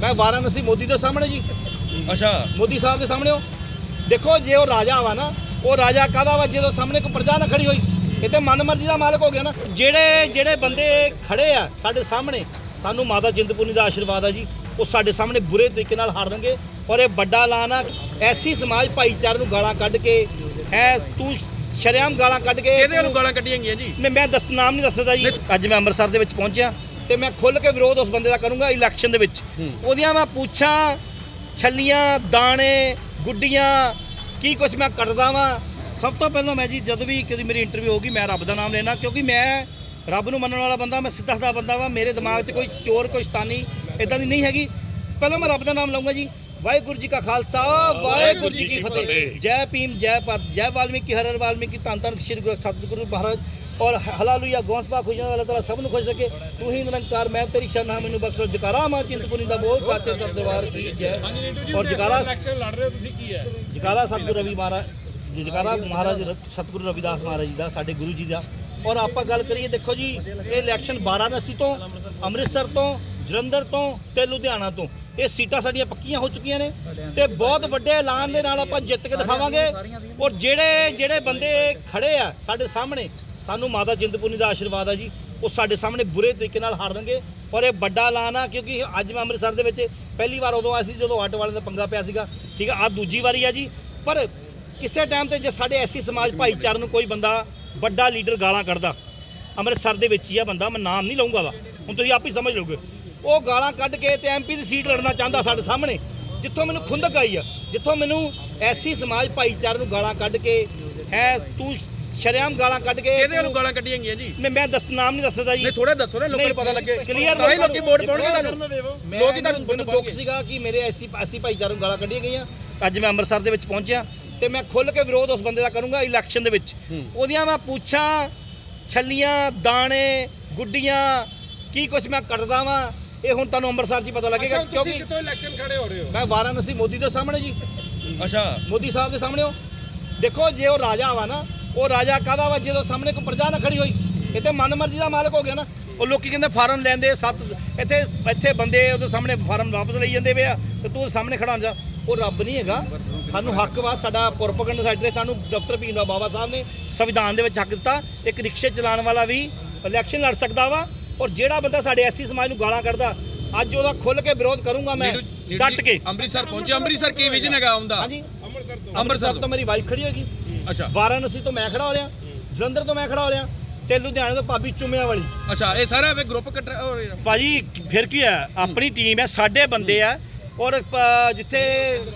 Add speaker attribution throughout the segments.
Speaker 1: ਮੈਂ ਵਾਰਾਣਸੀ ਮੋਦੀ ਦੇ ਸਾਹਮਣੇ ਜੀ।
Speaker 2: ਅੱਛਾ।
Speaker 1: ਮੋਦੀ ਸਾਹਿਬ ਦੇ ਸਾਹਮਣੇ ਹੋ। ਦੇਖੋ ਜੇ ਉਹ ਰਾਜਾ ਵਾ ਨਾ ਉਹ ਰਾਜਾ ਕਾਹਦਾ ਵਾ? ਜਦੋਂ ਸਾਹਮਣੇ ਕੋਈ ਪ੍ਰਜਾ ਨਾ ਖੜੀ ਹੋਈ ਇਹ ਤੇ ਮਨਮਰਜ਼ੀ ਦਾ ਮਾਲਕ ਹੋ ਗਿਆ ਨਾ। ਜਿਹੜੇ ਜਿਹੜੇ ਬੰਦੇ ਖੜੇ ਆ ਸਾਡੇ ਸਾਹਮਣੇ ਸਾਨੂੰ ਮਾਤਾ ਚਿੰਤਪੁਰਨੀ ਦਾ ਆਸ਼ੀਰਵਾਦ ਆ ਜੀ। ਉਹ ਸਾਡੇ ਸਾਹਮਣੇ ਬੁਰੇ ਤਰੀਕੇ ਨਾਲ ਹਾਰਨਗੇ। ਔਰ ਇਹ ਵੱਡਾ ਐਲਾਨ ਆ ਐਸੀ ਸਮਾਜ ਭਾਈਚਾਰੇ ਨੂੰ ਗਾਲਾਂ ਕੱਢ ਕੇ ਐ ਤੂੰ ਸ਼ਰੇਆਮ ਗਾਲਾਂ ਕੱਢ ਕੇ
Speaker 2: ਇਹਦੇ ਨੂੰ ਗਾਲਾਂ ਕੱਢੀਆਂ ਗਈਆਂ ਜੀ?
Speaker 1: ਨਹੀਂ ਮੈਂ ਦੱਸ ਨਾਮ ਨਹੀਂ ਦੱਸਦਾ ਜੀ। ਅੱਜ ਮੈਂ ਅੰਮ੍ਰਿਤਸਰ ਦੇ ਵਿੱਚ ਪਹੁੰਚਿਆ। ਤੇ ਮੈਂ ਖੁੱਲ ਕੇ ਵਿਰੋਧ ਉਸ ਬੰਦੇ ਦਾ ਕਰੂੰਗਾ ਇਲੈਕਸ਼ਨ ਦੇ ਵਿੱਚ। ਉਹਦੀਆਂ ਮੈਂ ਪੁੱਛਾਂ ਛੱਲੀਆਂ ਦਾਣੇ ਗੁੱਡੀਆਂ ਕੀ ਕੁਛ ਮੈਂ ਕੱਟਦਾ ਵਾਂ। ਸਭ ਤੋਂ ਪਹਿਲਾਂ ਮੈਂ ਜੀ ਜਦੋਂ ਵੀ ਕਦੀ ਮੇਰੀ ਇੰਟਰਵਿਊ ਹੋਊਗੀ ਮੈਂ ਰੱਬ ਦਾ ਨਾਮ ਲੈਣਾ ਕਿਉਂਕਿ ਮੈਂ ਰੱਬ ਨੂੰ ਮੰਨਣ ਵਾਲਾ ਬੰਦਾ ਮੈਂ ਸਿੱਧਾ ਸਾਦਾ ਬੰਦਾ ਵਾਂ। ਮੇਰੇ ਦਿਮਾਗ 'ਚ ਕੋਈ ਚੋਰ ਕੋਈ ਸ਼ਤਾਨੀ ਇਦਾਂ ਦੀ ਨਹੀਂ ਹੈਗੀ। ਪਹਿਲਾਂ ਮੈਂ ਰੱਬ ਦਾ ਨਾਮ ਲਵਾਂਗਾ ਜੀ। ਵਾਹਿਗੁਰੂ ਜੀ ਕਾ ਖਾਲਸਾ ਵਾਹਿਗੁਰੂ ਜੀ ਕੀ ਫਤਿਹ। ਜੈ ਭੀਮ ਜੈ ਭਾਰਤ ਜੈ ਵਾਲਮੀਕੀ ਹਰ ਹਰ ਵਾਲਮੀਕੀ। ਧੰਨ ਧੰਨ ਸ਼੍ਰੀ ਗੁਰੂ ਸਤਿਗੁਰੂ ਮਹਾਰਾਜ। ਔਰ ਹਲਾਲੂਆ ਗੌਸਪਾ ਖੁਸ਼ੀਆਂ ਵਾਲਾ ਤਾਲਾ ਸਭ ਨੂੰ ਖੁਸ਼ ਰੱਖੇ। ਤੂੰ ਹੀ ਨਿਰੰਕਾਰ ਮੈਂ ਤੇਰੀ ਸ਼ਰਨ ਹਾਂ ਮੈਨੂੰ ਬਖਸ਼ੋ। ਜਕਾਰਾ ਮਾਂ ਚਿੰਤਪੁਰਨੀ ਦਾ ਬੋਲ ਸਾਚੇ ਦਰਬਾਰ ਦਰਬਾਰ ਕੀ ਜੈ। ਔਰ ਜਕਾਰਾ
Speaker 3: ਇਲੈਕਸ਼ਨ ਲੜ ਰਹੇ ਹੋ ਤੁਸੀਂ ਕੀ ਹੈ?
Speaker 1: ਜਕਾਰਾ ਸਤਿਗੁਰੂ ਰਵੀ ਮਹਾਰਾਜ ਜੀ, ਜਕਾਰਾ ਮਹਾਰਾਜ ਸਤਿਗੁਰੂ ਰਵਿਦਾਸ ਮਹਾਰਾਜ ਜੀ ਦਾ ਸਾਡੇ ਗੁਰੂ ਜੀ ਦਾ। ਔਰ ਆਪਾਂ ਗੱਲ ਕਰੀਏ ਦੇਖੋ ਜੀ ਇਹ ਇਲੈਕਸ਼ਨ ਵਾਰਾਣਸੀ ਤੋਂ ਅੰਮ੍ਰਿਤਸਰ ਤੋਂ ਜਲੰਧਰ ਤੋਂ ਤੇ ਲੁਧਿਆਣਾ ਤੋਂ। ਇਹ ਸੀਟਾਂ ਸਾਡੀਆਂ ਪੱਕੀਆਂ ਹੋ ਚੁੱਕੀਆਂ ਨੇ ਤੇ ਬਹੁਤ ਵੱਡੇ ਐਲਾਨ ਦੇ ਨਾਲ ਆਪਾਂ ਜਿੱਤ ਕੇ ਦਿਖਾਵਾਂਗੇ। ਔਰ ਜਿਹੜੇ ਜਿਹੜੇ ਬੰਦੇ ਖੜੇ ਆ ਸਾਡੇ ਸਾਹਮਣੇ ਸਾਨੂੰ ਮਾਤਾ ਚਿੰਤਪੁਰਨੀ ਦਾ ਆਸ਼ੀਰਵਾਦ ਆ ਜੀ। ਉਹ ਸਾਡੇ ਸਾਹਮਣੇ ਬੁਰੇ ਤਰੀਕੇ ਨਾਲ ਹਾਰਨਗੇ ਔਰ ਇਹ ਵੱਡਾ ਐਲਾਨ ਆ ਕਿਉਂਕਿ ਅੱਜ ਮੈਂ ਅੰਮ੍ਰਿਤਸਰ ਦੇ ਵਿੱਚ ਪਹਿਲੀ ਵਾਰ ਉਦੋਂ ਆਇਆ ਸੀ ਜਦੋਂ ਆਟੋ ਵਾਲੇ ਦਾ ਪੰਗਾ ਪਿਆ ਸੀਗਾ। ਠੀਕ ਆ ਆ ਦੂਜੀ ਵਾਰੀ ਆ ਜੀ। ਪਰ ਕਿਸੇ ਟਾਈਮ ਤੇ ਜੇ ਸਾਡੇ ਐਸੀ ਸਮਾਜ ਭਾਈਚਾਰੇ ਨੂੰ ਕੋਈ ਬੰਦਾ ਵੱਡਾ ਲੀਡਰ ਗਾਲਾਂ ਕੱਢਦਾ ਅੰਮ੍ਰਿਤਸਰ ਦੇ ਵਿੱਚ ਹੀ ਆ ਬੰਦਾ ਮੈਂ ਨਾਮ ਨਹੀਂ ਲਊਂਗਾ ਵਾ। ਹੁਣ ਤੁਸੀਂ ਆਪ ਹੀ ਸਮਝ ਲਓਗੇ। ਉਹ ਗਾਲਾਂ ਕੱਢ ਕੇ ਤੇ ਐਮਪੀ ਦੀ ਸੀਟ ਲੜਨਾ ਚਾਹੁੰਦਾ ਸਾਡੇ ਸਾਹਮਣੇ। ਜਿੱਥੋਂ ਮੈਨੂੰ ਖੁੰਦਕ ਆਈ ਆ ਜਿੱਥੋਂ ਮੈਨੂੰ ਐਸੀ ਸਮਾਜ ਭਾਈਚਾਰੇ ਨੂੰ ਗਾਲਾਂ ਕੱਢ ਕੇ ਐ ਤੂੰ ਸ਼ਰੇਆਮ ਗਾਲਾਂ ਕੱਢ ਕੇ
Speaker 2: ਇਹਦੇ ਨੂੰ ਗਾਲਾਂ ਕੱਢੀਆਂ ਗਈਆਂ ਜੀ?
Speaker 1: ਨਹੀਂ ਮੈਂ ਦੱਸ ਨਾਮ ਨਹੀਂ ਦੱਸਦਾ ਜੀ।
Speaker 2: ਨਹੀਂ ਥੋੜਾ ਦੱਸੋ ਨਾ ਲੋਕਾਂ ਨੂੰ ਪਤਾ ਲੱਗੇ।
Speaker 1: ਕਲੀਅਰ
Speaker 2: ਤਾਂ ਹੀ ਲੋਕੀ ਵੋਟ ਪਾਉਣਗੇ ਤੁਹਾਨੂੰ।
Speaker 1: ਮੈਂ
Speaker 2: ਲੋਕ ਹੀ
Speaker 1: ਤੁਹਾਨੂੰ ਮੈਨੂੰ ਦੁੱਖ ਸੀਗਾ ਕਿ ਮੇਰੇ ਐਸੀ ਐਸੀ ਭਾਈਚਾਰੇ ਨੂੰ ਗਾਲਾਂ ਕੱਢੀਆਂ ਗਈਆਂ। ਅੱਜ ਮੈਂ ਅੰਮ੍ਰਿਤਸਰ ਦੇ ਵਿੱਚ ਪਹੁੰਚਿਆ ਤੇ ਮੈਂ ਖੁੱਲ ਕੇ ਵਿਰੋਧ ਉਸ ਬੰਦੇ ਦਾ ਕਰੂੰਗਾ ਇਲੈਕਸ਼ਨ ਦੇ ਵਿੱਚ। ਉਹਦੀਆਂ ਮੈਂ ਪੁੱਛਾਂ ਛੱਲੀਆਂ ਦਾਣੇ ਗੁੱਡੀਆਂ ਕੀ ਕੁਛ ਮੈਂ ਕੱਟਦਾ ਵਾਂ। ਇਹ ਹੁਣ ਤੁਹਾਨੂੰ ਅੰਮ੍ਰਿਤਸਰ 'ਚ ਹੀ ਪਤਾ ਲੱਗੇਗਾ ਕਿਉਂਕਿ
Speaker 3: ਕਿੱਥੋਂ ਇਲੈਕਸ਼ਨ ਖੜੇ ਹੋ ਰਹੇ ਹੋ?
Speaker 1: ਮੈਂ ਵਾਰਾਣਸੀ ਮੋਦੀ ਦੇ ਸਾਹਮਣੇ ਜੀ।
Speaker 2: ਅੱਛਾ।
Speaker 1: ਮੋਦੀ ਸਾਹਿਬ ਦੇ ਸਾਹਮਣੇ ਹੋ। ਦੇਖੋ ਜੇ ਉਹ ਰਾਜਾ ਵਾ ਨਾ ਉਹ ਰਾਜਾ ਕਾਹਦਾ ਵਾ? ਜਦੋਂ ਸਾਹਮਣੇ ਕੋਈ ਪ੍ਰਜਾ ਨਾ ਖੜੀ ਹੋਈ ਇਹ ਤੇ ਮਨਮਰਜ਼ੀ ਦਾ ਮਾਲਕ ਹੋ ਗਿਆ ਨਾ। ਉਹ ਲੋਕੀ ਕਹਿੰਦੇ ਫਾਰਮ ਲੈਂਦੇ ਸੱਤ ਇੱਥੇ ਇੱਥੇ ਬੰਦੇ ਉਹਦੇ ਸਾਹਮਣੇ ਫਾਰਮ ਵਾਪਸ ਲਈ ਜਾਂਦੇ ਪਏ ਆ ਤੇ ਤੂੰ ਸਾਹਮਣੇ ਖੜਾ ਹੋ ਜਾ। ਉਹ ਰੱਬ ਨਹੀਂ ਹੈਗਾ। ਸਾਨੂੰ ਹੱਕ ਵਾ ਸਾਡਾ ਪ੍ਰੋਪਗੈਂਡਾ ਸਾਈਡ ਤੇ ਸਾਨੂੰ ਡਾਕਟਰ ਭੀਮ ਰਾਓ ਬਾਬਾ ਸਾਹਿਬ ਨੇ ਸੰਵਿਧਾਨ ਦੇ ਵਿੱਚ ਹੱਕ ਦਿੱਤਾ। ਇੱਕ ਰਿਕਸ਼ੇ ਚਲਾਉਣ ਵਾਲਾ ਵੀ ਇਲੈਕਸ਼ਨ ਲੜ ਸਕਦਾ ਵਾ। ਔਰ ਜਿਹੜਾ ਬੰਦਾ ਸਾਡੇ ਐਸੀ ਸਮਾਜ ਨੂੰ ਗਾਲਾਂ ਕੱਢਦਾ ਅੱਜ ਉਹਦਾ ਖੁੱਲ ਕੇ ਵਿਰੋਧ ਕਰੂੰਗਾ ਮੈਂ ਡਟ ਕੇ।
Speaker 2: ਅੰਮ੍ਰਿਤਸਰ ਪਹੁੰਚੇ। ਅੰਮ੍ਰਿਤਸਰ ਕੀ ਵਿਜਨ ਹੈਗਾ ਆਉਂਦਾ
Speaker 1: ਹਾਂਜੀ।
Speaker 3: ਅੰਮ੍ਰਿਤਸਰ ਤੋਂ।
Speaker 1: ਅੰਮ੍ਰਿਤਸਰ ਤੋਂ ਮੇਰੀ ਵਾਈਫ ਖੜੀ ਹੋਗੀ
Speaker 2: ਅੱਛਾ।
Speaker 1: ਵਾਰਾਣਸੀ ਤੋਂ ਮੈਂ ਖੜਾ ਹੋ ਰਿਹਾ ਜਲੰਧਰ ਤੋਂ ਮੈਂ ਖੜਾ ਹੋ ਰਿਹਾ ਤੇ ਲੁਧਿਆਣੇ ਤੋਂ ਭਾਬੀ ਚੁੰਮਿਆਂ ਵਾਲੀ
Speaker 2: ਅੱਛਾ ਇਹ ਸਾਰਾ ਵੇ ਗਰੁੱਪ ਇਕੱਠਾ ਹੋ ਰਿਹਾ
Speaker 1: ਭਾਜੀ ਫਿਰ ਕੀ ਹੈ? ਆਪਣੀ ਟੀਮ ਹੈ ਸਾਡੇ ਬੰਦੇ ਆ। ਔਰ ਜਿੱਥੇ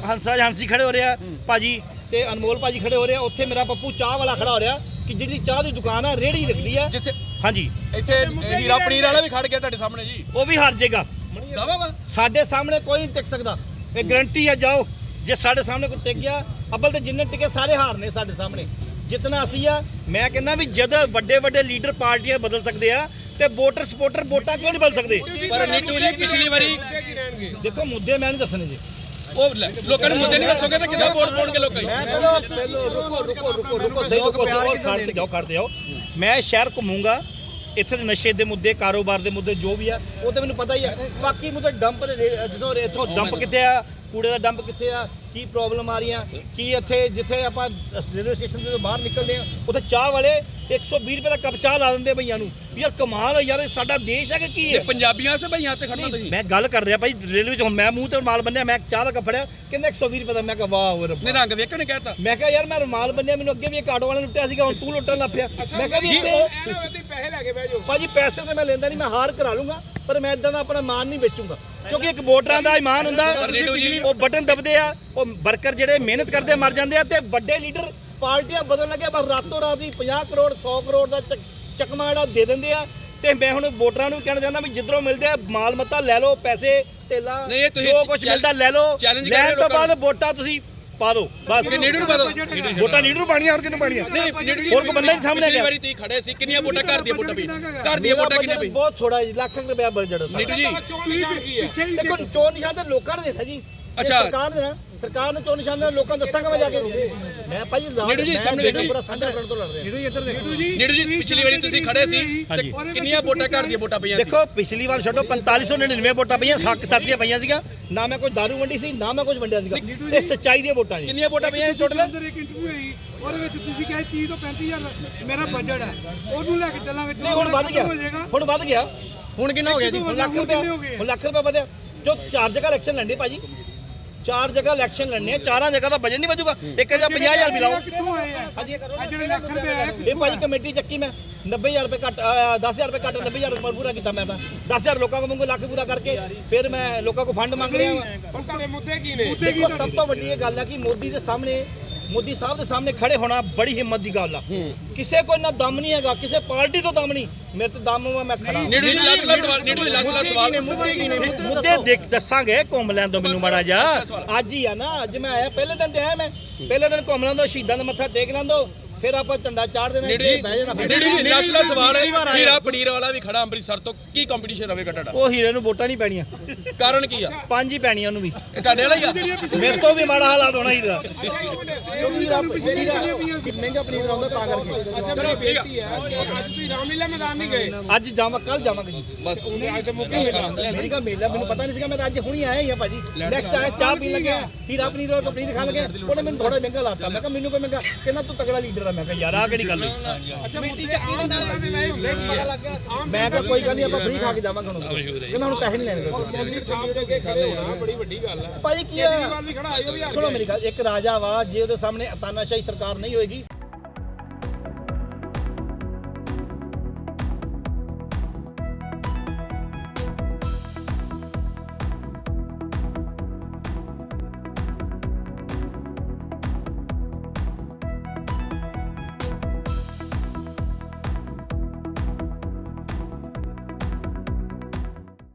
Speaker 1: ਹੰਸਰਾਜ ਹੰਸੀ ਖੜੇ ਹੋ ਰਿਹਾ ਭਾਜੀ ਤੇ ਅਨਮੋਲ ਭਾਜੀ ਖੜੇ ਹੋ ਰਿਹਾ ਉੱਥੇ ਮੇਰਾ ਪੱਪੂ ਚਾਹ ਵਾਲਾ ਖੜਾ ਹੋ ਰਿਹਾ ਕਿ ਜਿਹੜੀ ਚਾਹ ਦੀ ਦੁਕਾਨ ਆ ਰੇੜੀ ਲੱਗਦੀ ਆ।
Speaker 2: ਜਿੱਥੇ
Speaker 1: ਹਾਂਜੀ।
Speaker 2: ਇੱਥੇ ਹੀਰਾ ਪਨੀਰ ਵਾਲਾ ਵੀ ਖੜ ਗਿਆ ਤੁਹਾਡੇ ਸਾਹਮਣੇ ਜੀ।
Speaker 1: ਉਹ ਵੀ ਹਾਰ ਜਾਏਗਾ
Speaker 2: ਦਾਵਾ ਵਾ?
Speaker 1: ਸਾਡੇ ਸਾਹਮਣੇ ਕੋਈ ਨਹੀਂ ਟਿਕ ਸਕਦਾ। ਇਹ ਗਰੰਟੀ ਆ ਜਾਓ। ਜੇ ਸਾਡੇ ਸਾਹਮਣੇ ਕੋਈ ਟਿਕ ਗਿਆ ਅੱਬਲ ਤੇ ਜਿੰਨੇ ਟਿਕੇ ਸਾਰੇ ਹਾਰ ਨੇ ਸਾਡੇ ਸਾਹਮਣੇ। ਜਿਤਨਾ ਅਸੀਂ ਆ ਮੈਂ ਕਹਿੰਦਾ ਵੀ ਜਦ ਵੱਡੇ ਵੱਡੇ ਲੀਡਰ ਪਾਰਟੀਆਂ ਬਦਲ ਸਕਦੇ ਆ ਤੇ ਵੋਟਰ ਸਪੋਰਟਰ ਵੋਟਾਂ ਕਿਉਂ ਨਹੀਂ ਬਦਲ ਸਕਦੇ?
Speaker 2: ਪਰ ਨੀਟੂ ਜੀ ਪਿਛਲੀ ਵਾਰੀ
Speaker 1: ਦੇਖੋ ਮੁੱਦੇ ਮੈਂ ਨਹੀਂ ਦੱਸਣੇ ਜੀ।
Speaker 2: ਉਹ ਲੋਕਾਂ ਨੂੰ ਮੁੱਦੇ ਨਹੀਂ ਦੱਸੋਗੇ ਤਾਂ ਕਿੱਦਾਂ ਵੋਟ ਪਾਉਣਗੇ ਲੋਕਾਂ
Speaker 1: ਮੈਂ ਪਹਿਲਾਂ ਪਹਿਲਾਂ ਰੁਕੋ ਰੁਕੋ ਰੁਕੋ ਰੁਕੋ ਸਹੀ ਰੁਕੋ ਖੜਦੇ ਜਾਓ ਖੜਦੇ ਜਾਓ। ਮੈਂ ਸ਼ਹਿਰ ਘੁੰਮੂੰਗਾ ਇੱਥੇ ਦੇ ਨਸ਼ੇ ਦੇ ਮੁੱਦੇ ਕਾਰੋਬਾਰ ਦੇ ਮੁੱਦੇ ਜੋ ਵੀ ਆ ਉਹ ਤੇ ਮੈਨੂੰ ਪਤਾ ਹੀ ਆ। ਬਾਕੀ ਮੁੱਦੇ ਡੰਪ ਦੇ ਰੇ- ਜਦੋਂ ਇੱਥੋਂ ਡੰਪ ਕਿੱਥੇ ਆ ਕੂੜੇ ਦਾ ਡੰਪ ਕਿੱਥੇ ਆ ਕੀ ਪ੍ਰੋਬਲਮ ਆ ਰਹੀਆਂ ਕੀ ਇੱਥੇ ਜਿੱਥੇ ਆਪਾਂ ਰੇਲਵੇ ਸਟੇਸ਼ਨ ਦੇ ਬਾਹਰ ਨਿਕਲਦੇ ਆ ਉੱਥੇ ਚਾਹ ਵਾਲੇ 120 ਰੁਪਏ ਦਾ ਕੱਪ ਚਾਹ ਲਾ ਦਿੰਦੇ ਭਈਆਂ ਨੂੰ। ਯਾਰ ਕਮਾਲ ਆ ਯਾਰ ਇਹ ਸਾਡਾ ਦੇਸ਼ ਹੈ ਕਿ ਕੀ ਹੈ
Speaker 2: ਪੰਜਾਬੀਆਂ ਸੇ ਭਈਆਂ ਤੇ ਖੜਨਾ ਤੁਸੀਂ।
Speaker 1: ਮੈਂ ਗੱਲ ਕਰ ਰਿਹਾ ਭਾਈ ਰੇਲਵੇ 'ਚ ਮੈਂ ਮੂੰਹ ਤੇ ਰੁਮਾਲ ਬੰਨਿਆ ਮੈਂ ਚਾਹ ਦਾ ਕੱਪ ਫੜਿਆ ਕਹਿੰਦਾ 120 ਰੁਪਏ ਦਾ। ਮੈਂ ਕਿਹਾ ਵਾਹ ਰੱਬਾ।
Speaker 2: ਨੇ ਰੰਗ ਵੇਖਣ ਨੇ ਕਹਿਤਾ।
Speaker 1: ਮੈਂ ਕਿਹਾ ਯਾਰ ਮੈਂ ਰੁਮਾਲ ਬੰਨਿਆ ਮੈਨੂੰ ਅੱਗੇ ਵੀ ਇੱਕ ਆਟੋ ਵਾਲੇ ਨੇ ਲੁੱਟਿਆ ਸੀਗਾ ਹੁਣ ਤੂੰ ਲੁੱਟਣ ਲੱਗ ਪਿਆ। ਮੈਂ ਕਿਹਾ ਵੀ
Speaker 3: ਵਿੱਚ ਪੈਸੇ ਲੈ ਕੇ ਬਹਿ ਜਾਓ।
Speaker 1: ਭਾਜੀ ਪੈਸੇ ਤੇ ਮੈਂ ਲੈਂਦਾ ਨਹੀਂ ਮੈਂ ਹਾਰ ਕਰਾ ਲੂੰਗਾ ਪਰ ਮੈਂ ਇਦਾਂ ਦਾ ਆਪਣਾ ਮਾਨ ਨਹੀਂ ਵੇਚੂੰਗਾ। ਕਿਉਂਕਿ ਇੱਕ ਵੋਟਰਾਂ ਦਾ ਇਮਾਨ ਹੁੰਦਾ ਉਹ ਬਟਨ ਦਬਦੇ ਆ ਉਹ ਵਰਕਰ ਜਿਹੜੇ ਮਿਹਨਤ ਕਰਦੇ ਮਰ ਜਾਂਦੇ ਆ ਤੇ ਵੱਡੇ ਲੀਡਰ ਪਾਰਟੀਆਂ ਬਦਲਣ ਲੱਗੇ ਬਸ ਰਾਤੋਂ ਰਾਤ ਹੀ 50 ਕਰੋੜ 100 ਕਰੋੜ ਦਾ ਚੱਕ- ਚਕਮਾ ਜਿਹੜਾ ਦੇ ਦਿੰਦੇ ਆ। ਤੇ ਮੈਂ ਹੁਣ ਵੋਟਰਾਂ ਨੂੰ ਕਹਿਣਾ ਚਾਹੁੰਦਾ ਵੀ ਜਿੱਧਰੋਂ ਮਿਲਦੇ ਆ ਮਾਲ ਮੱਤਾ ਲੈ ਲਓ ਪੈਸੇ ਤੇਲਾ
Speaker 2: ਨਹੀਂ, ਇਹ ਤੁਸੀਂ
Speaker 1: ਜੋ ਕੁਝ ਮਿਲਦਾ ਲੈ ਲਓ। ਲੈਣ ਤੋਂ ਬਾਅਦ ਵੋਟਾਂ ਤੁਸੀਂ ਪਾ ਦਿਓ ਬਸ।
Speaker 2: ਕਿ ਨੀਟੂ ਨੂੰ ਪਾ ਦਿਓ।
Speaker 1: ਵੋਟਾਂ ਲੀਡਰ ਨੂੰ ਪਾਣੀਆਂ ਹੋਰ ਕਿਹਨੂੰ ਪਾਣੀਆਂ ਹੋਰ ਕੋਈ ਬੰਦਾ ਨਹੀਂ ਸਾਹਮਣੇ
Speaker 2: ਪਿਛਲੀ
Speaker 1: ਗਿਆ
Speaker 2: ਵਾਰੀ ਤੁਸੀਂ ਖੜੇ ਸੀ ਕਿੰਨੀਆਂ ਵੋਟਾਂ ਘਰ ਦੀਆਂ ਵੋਟਾਂ ਪਈ ਘਰ ਦੀਆਂ ਵੋਟਾਂ ਪਈ
Speaker 1: ਬਹੁਤ ਥੋੜਾ ਜੀ ਲੱਖ ਰੁਪਇਆ ਬਜਟ ਦਾ
Speaker 2: ਨੀਟੂ ਜੀ।
Speaker 3: ਚੋਣ ਨਿਸ਼ਾਨ ਕੀ ਹੈ?
Speaker 1: ਦੇਖੋ ਚੋਣ ਨਿਸ਼ਾਨ ਤਾਂ ਲੋਕਾਂ ਨੇ ਦੇਣਾ ਜੀ।
Speaker 2: ਅੱਛਾ।
Speaker 1: ਸਰਕਾਰ ਨਾ ਸਰਕਾਰ ਨੇ ਚੋਣ ਨਿਸ਼ਾਨ ਦੇ ਲੋਕਾਂ ਨੂੰ ਦੱਸਾਂਗਾ ਮੈਂ ਜਾ ਕੇ? ਮੈਂ ਭਾਈ ਜ਼ਾਹਰ
Speaker 2: ਨੀਟੂ ਜੀ,
Speaker 1: ਮੈਂ
Speaker 2: ਸਾਹਮਣੇ
Speaker 1: ਬੇਟਾ
Speaker 2: ਵੇਖੋ।
Speaker 1: ਪੂਰਾ ਸਾਂਝਾ ਕਰਨ ਤੋਂ ਲੜ ਰਿਹਾ।
Speaker 2: ਨੀਡੂ ਜੀ ਪਿਛਲੀ ਵਾਰੀ ਤੁਸੀਂ ਖੜੇ ਸੀ। ਤੇ
Speaker 1: ਹਾਂਜੀ।
Speaker 2: ਕਿੰਨੀਆਂ ਵੋਟਾਂ ਘਰ ਦੀਆਂ ਵੋਟਾਂ ਪਈਆਂ ਸੀ?
Speaker 1: ਦੇਖੋ ਪਿਛਲੀ ਵਾਰ ਛੱਡੋ 4599 ਵੋਟਾਂ ਪਈਆਂ ਸੱਕ ਸਾਥੀਆਂ ਪਈਆਂ ਸੀਗਾ ਨਾ ਮੈਂ ਕੋਈ ਦਾਰੂ ਵੰਡੀ ਸੀ ਨਾ ਮੈਂ ਕੁਝ ਵੰਡਿਆ ਸੀਗਾ। ਇਹ ਸੱਚਾਈ ਦੀਆਂ ਵੋਟਾਂ ਜੀ।
Speaker 2: ਕਿੰਨੀਆਂ ਵੋਟਾਂ ਪਈਆਂ ਟੋਟਲ
Speaker 4: ਅੰਦਰ ਇੱਕ ਇੰਟਰਵਿਊ ਹੋਈ ਉਹਦੇ ਵਿੱਚ ਤੁਸੀਂ ਕਹੇ 30 ਤੋਂ 35000 ਮੇਰਾ ਬਜਟ ਹੈ। ਉਹਨੂੰ ਲੈ ਕੇ ਚੱਲਾਂਗੇ
Speaker 1: ਨਹੀਂ ਹੁਣ ਵੱਧ ਗਿਆ। ਹੁਣ ਵੱਧ ਗਿਆ।
Speaker 2: ਹੁਣ ਕਿੰਨਾ ਹੋ ਗਿਆ ਜੀ?
Speaker 1: ਹੁਣ ਲੱਖ ਰੁਪਏ? ਹੁਣ ਲੱਖ ਰੁਪਏ ਵਧਿਆ। ਜੋ ਚਾਰ ਜਗ੍ਹਾ ਇਲੈਕਸ਼ਨ ਲੜਨੇ ਭਾਜੀ। ਚਾਰ ਜਗ੍ਹਾ ਇਲੈਕਸ਼ਨ ਲੜਨੇ ਆ, ਚਾਰਾਂ ਜਗ੍ਹਾ ਦਾ ਬਜਟ ਨਹੀਂ ਵਧੂਗਾ। ਇੱਕ ਜਗ੍ਹਾ 50000 ਮਿਲਾਓ
Speaker 4: ਕਿੱਥੋਂ ਆਏ ਆ
Speaker 1: ਹਾਂਜੀ
Speaker 4: ਆ ਜਿਹੜੇ ਲੱਖ ਰੁਪਏ ਆਏ
Speaker 1: ਇਹ ਭਾਜੀ ਕਮੇਟੀ ਚੱਕੀ ਮੈਂ। 90000 ਰੁਪਏ ਘੱਟ ਅਹ 10000 ਰੁਪਏ ਘੱਟ 90000 ਰੁਪਏ ਪੂਰਾ ਕੀਤਾ ਮੈਂ ਤਾਂ। 10000 ਲੋਕਾਂ ਕੋਲ ਮੰਗੋ ਲੱਖ ਪੂਰਾ ਕਰਕੇ ਫਿਰ ਮੈਂ ਲੋਕਾਂ ਕੋਲ ਫੰਡ ਮੰਗ ਰਿਹਾ ਹਾਂ
Speaker 3: ਹੁਣ ਤੁਹਾਡੇ ਮੁੱਦੇ ਕੀ ਨੇ?
Speaker 1: ਦੇਖੋ ਸਭ ਤੋਂ ਵੱਡੀ ਇਹ ਗੱਲ ਹੈ ਕਿ ਮੋਦੀ ਦੇ ਸਾਹਮਣੇ ਮੋਦੀ ਸਾਹਿਬ ਦੇ ਸਾਹਮਣੇ ਖੜੇ ਹੋਣਾ ਬੜੀ ਹਿੰਮਤ ਦੀ ਗੱਲ ਆ। ਕਿਸੇ ਕੋਲ ਨਾ ਦਮ ਨਹੀਂ ਹੈਗਾ ਕਿਸੇ ਪਾਰਟੀ ਤੋਂ ਦਮ ਨਹੀਂ। ਮੇਰੇ ਤੇ ਦਮ ਵਾ ਮੈਂ ਖੜਾ।
Speaker 2: ਨੀਡੂ ਜੀ ਲਾਸਟ ਲਾਸਟ ਸਵਾਲ ਨੀਡੂ ਜੀ ਲਾਸਟ ਲਾਸਟ ਸਵਾਲ
Speaker 1: ਮੁੱਦੇ ਕੀ ਨੇ ਮੁੱਦੇ ਦੇਖ ਦੱਸਾਂਗੇ ਘੁੰਮ ਲੈਣ ਦੋ ਮੈਨੂੰ ਮਾੜਾ ਜਾ ਅੱਜ ਹੀ ਆ ਨਾ ਅੱਜ ਮੈਂ ਆਇਆ ਪਹਿਲੇ ਦਿਨ ਤੇ ਆਇਆ ਮੈਂ। ਪਹਿਲੇ ਦਿਨ ਘੁੰਮ ਲੈਣ ਦੋ ਸ਼ਹੀਦਾਂ ਦਾ ਮੱਥਾ ਟੇਕ ਲੈਣ ਦੋ ਫਿਰ ਆਪਾਂ ਝੰਡਾ ਚਾੜ ਦੇਣਾ
Speaker 2: ਜੀ
Speaker 1: ਬਹਿ ਜਾਣਾ
Speaker 2: ਨੀਡੂ ਜੀ ਲਾਸਟ ਲਾਸਟ ਸਵਾਲ ਹੈ ਹੀਰਾ ਪਨੀਰ ਵਾਲਾ ਵੀ ਖੜਾ ਅੰਮ੍ਰਿਤਸਰ ਤੋਂ ਕੀ ਕੰਪੀਟੀਸ਼ਨ ਰਹੇਗਾ ਤੁਹਾਡਾ
Speaker 1: ਉਹ ਹੀਰੇ ਨੂੰ ਵੋਟਾਂ ਨਹੀਂ ਪੈਣੀਆਂ।
Speaker 2: ਕਾਰਨ ਕੀ ਆ?
Speaker 1: ਪੰਜ ਹੀ ਪੈਣੀਆਂ ਉਹਨੂੰ ਵੀ।
Speaker 2: ਇਹ ਤੁਹਾਡੇ ਵਾਲਾ ਹੀ ਆ?
Speaker 1: ਮੇਰੇ ਤੋਂ ਵੀ ਮਾੜਾ ਹਾਲਾਤ ਹੋਣਾ
Speaker 3: ਇੱਕ ਮਿੰਟ
Speaker 1: ਕਿਉਂਕਿ ਹੀਰਾ। ਮਹਿੰਗਾ ਪਨੀਰ ਆਉਂਦਾ ਤਾਂ ਕਰਕੇ।
Speaker 3: ਅੱਛਾ ਮੇਰੀ ਬੇਨਤੀ ਹੈ ਕਿ ਅੱਜ ਤੁਸੀਂ ਰਾਮਲੀਲਾ ਮੈਦਾਨ ਨਹੀਂ ਗਏ?
Speaker 1: ਅੱਜ ਜਾਵਾਂ ਕੱਲ ਜਾਵਾਂਗੇ ਜੀ।
Speaker 2: ਬਸ।
Speaker 3: ਅੱਜ ਤੇ ਮੁੱਕੇ ਮਿਲਾ
Speaker 1: ਮੇਰੀ ਕਾ ਮੇਲਾ ਮੈਨੂੰ ਪਤਾ ਨਹੀਂ ਸੀਗਾ ਮੈਂ ਤਾਂ ਅੱਜ ਹੁਣੀ ਆਇਆ ਹੀ ਆ ਭਾਜੀ। ਨੈਕਸਟ ਆਇਆ ਚਾਹ ਪੀਣ ਲੱਗਿਆ। ਹੀਰਾ ਪਨੀਰ ਵਾਲਾ ਪਨੀਰ ਖਾਣ ਲੱਗਿਆ ਉਹਨੇ ਮੈਨੂੰ ਥੋੜਾ ਮਹਿੰਗਾ ਲਾਤਾ। ਮੈਂ ਕਿਹਾ ਮੈਨੂੰ ਕੋਈ ਮਹਿੰਗਾ ਕਹਿੰਦਾ ਤੂੰ ਤਗੜਾ ਲੀਡਰ ਆ ਮੈਂ ਕਿਹਾ ਯਾਰ ਆ ਕਿਹੜੀ ਗੱਲ ਹੋਈ?
Speaker 3: ਅੱਛਾ ਮਿੱਟੀ ਚੱਕੀ ਦੇ ਨਾਲ ਦੇ ਮੈਂ ਹੁੰਦੇ ਪਤਾ ਲੱਗ ਗਿਆ
Speaker 1: ਮੈਂ ਕਿਹਾ ਕੋਈ ਗੱਲ ਨਹੀਂ ਆਪਾਂ ਫ੍ਰੀ ਖਾ ਕੇ ਜਾਵਾਂਗੇ ਹੁਣ ਕਹਿੰਦਾ ਹੁਣ ਪੈਸੇ ਨਹੀਂ ਲੈਣੇ
Speaker 3: ਮੰਤਰੀ ਸਾਹਿਬ ਦੇ ਅੱਗੇ ਖੜੇ ਹੋਣਾ ਬੜੀ ਵੱਡੀ ਗੱਲ ਹੈ।
Speaker 1: ਭਾਜੀ ਕੀ
Speaker 3: ਵੀ ਵੀ
Speaker 1: ਸੁਣੋ ਮੇਰੀ ਗੱਲ ਇੱਕ ਰਾਜਾ ਵਾ ਜੇ ਉਹਦੇ ਸਾਹਮਣੇ ਤਾਨਾਸ਼ਾਹੀ ਸਰਕਾਰ ਨਹੀਂ ਹੋਏਗੀ